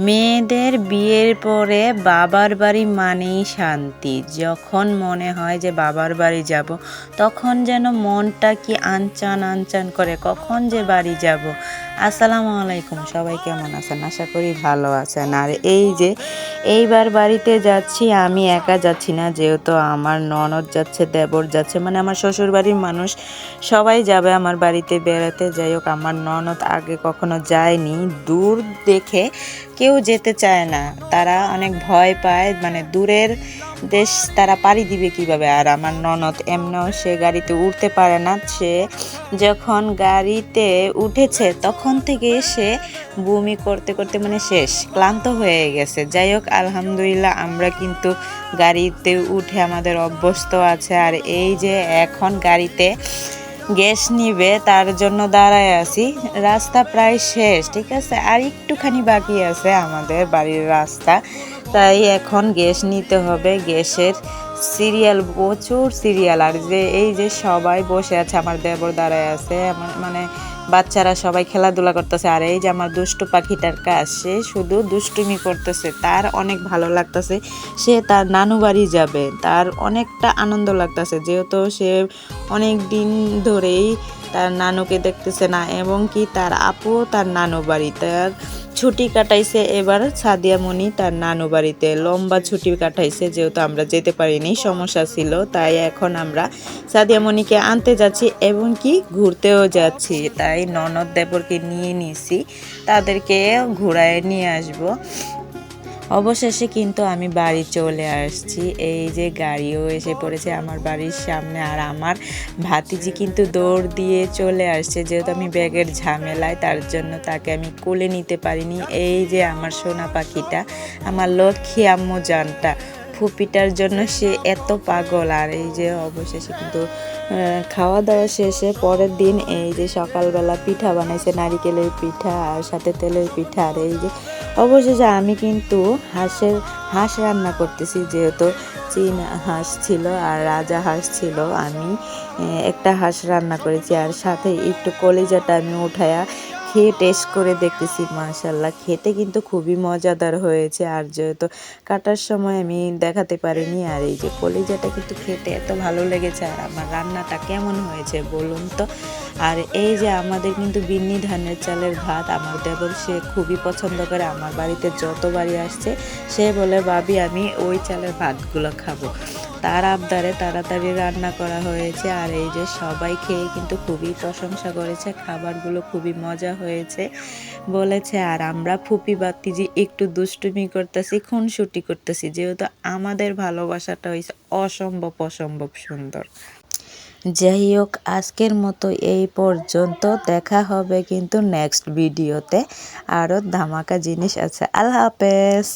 মেয়েদের বিয়ের পরে বাবার বাড়ি মানেই শান্তি। যখন মনে হয় যে বাবার বাড়ি যাব, তখন যেন মনটা কি আনচান আনচান করে, কখন যে বাড়ি যাব। আসসালামু আলাইকুম, সবাই কেমন আছেন? আশা করি ভালো আছেন। আর এই যে এইবার বাড়িতে যাচ্ছি, আমি একা যাচ্ছি না, যেহেতু আমার ননদ যাচ্ছে, দেবর যাচ্ছে মানে আমার শ্বশুর বাড়ির মানুষ সবাই যাবে আমার বাড়িতে বেড়াতে। যাই হোক, আমার ননদ আগে কখনো যায়নি, দূর দেখে কেউ যেতে চায় না। তারা অনেক ভয় পায় মানে দূরের দেশ তারা পাড়ি দিবে কীভাবে? আর আমার ননদ এমনও সে গাড়িতে উঠতে পারে না, সে যখন গাড়িতে উঠেছে, তখন থেকে সে বমি করতে করতে মানে শেষ, ক্লান্ত হয়ে গেছে। যাই হোক, আলহামদুলিল্লাহ, আমরা কিন্তু গাড়িতে উঠে আমাদের অভ্যস্ত আছে। আর এই যে এখন গাড়িতে গ্যাস নিবে, তার জন্য দাঁড়ায় আছি। রাস্তা প্রায় শেষ, ঠিক আছে? আর একটুখানি বাকি আছে আমাদের বাড়ির রাস্তা। তাই এখন গ্যাস নিতে হবে। গ্যাসের সিরিয়াল, প্রচুর সিরিয়াল। আর যে, এই যে সবাই বসে আছে, আমার দেবর দাঁড়ায় আছে মানে বাচ্চারা সবাই খেলাধুলা করতেছে, আর এই যে আমার দুষ্টু পাখিটার কাজ, সে শুধু দুষ্টুমি করতেছে, তার অনেক ভালো লাগতেছে, সে তার নানু বাড়ি যাবে, তার অনেকটা আনন্দ লাগতেছে, যেহেতু সে অনেক দিন ধরেই তার নানুকে দেখতেছে না, এবং কি তার আপু তার নানু বাড়ি তার ছুটি কাটাইছে এবার সাদিয়া মনি তার নানু বাড়িতে। লম্বা ছুটি কাটাইছে, যেহেতু আমরা যেতে পারিনি, সমস্যা ছিল, তাই এখন আমরা সাদিয়া মনিকে আনতে যাচ্ছি এবং কি ঘুরতেও যাচ্ছি। তাই ননদ দেবরকে নিয়ে নিছি, তাদেরকে ঘুরায় নিয়ে আসব। অবশেষে কিন্তু আমি বাড়ি চলে আসছি। এই যে গাড়িও এসে পড়েছে আমার বাড়ির সামনে আর আমার ভাতিজি কিন্তু দৌড় দিয়ে চলে আসছে। যেহেতু আমি ব্যাগের ঝামেলায়, তার জন্য তাকে আমি কোলে নিতে পারিনি। এই যে আমার সোনা পাখিটা, আমার লক্ষ্মী আম্মু জানটা ফুপিটার জন্য সে এত পাগল। আর এই যে অবশেষে কিন্তু খাওয়া দাওয়া শেষে পরের দিন এই যে সকালবেলা পিঠা বানাইছে, নারিকেলের পিঠা আর সাথে তেলের পিঠা। আর এই যে অবশেষে আমি কিন্তু হাঁসের, হাঁস রান্না করতেছি যেহেতু চীন হাঁস ছিল আর রাজা হাঁস ছিল, আমি একটা হাঁস রান্না করেছি। আর সাথে একটু কলিজাটা আমি উঠায়া খেয়ে টেস্ট করে দেখতেছি মাশাল্লাহ খেতে কিন্তু খুবই মজাদার হয়েছে। আর যেহেতু কাটার সময় আমি দেখাতে পারিনি, আর এই যে কলিজাটা কিন্তু খেতে এত ভালো লেগেছে, আর আমার রান্নাটা কেমন হয়েছে বলুন তো? আর এই যে আমাদের কিন্তু বিন্নি ধানের চালের ভাত, আমার দেবর সে খুবই পছন্দ করে, আমার বাড়িতে যতবারই আসছে, সে বলে, ভাবি, আমি ওই চালের ভাতগুলো খাব। তার আবদারে তাড়াতাড়ি রান্না করা হয়েছে। আর এই যে সবাই খেয়ে কিন্তু খুবই প্রশংসা করেছে, খাবারগুলো খুবই মজা হয়েছে বলেছে। আর আমরা ফুপি বাতিজি একটু দুষ্টুমি করতেছি, খুনসুটি করতেছি, যেহেতু আমাদের ভালোবাসাটা হয়েছে অসম্ভব অসম্ভব সুন্দর। যাই হোক, আজকের মতো এই পর্যন্ত। দেখা হবে কিন্তু নেক্সট ভিডিওতে আরও ধামাকা জিনিস আছে। আল্লাহ হাফেজ।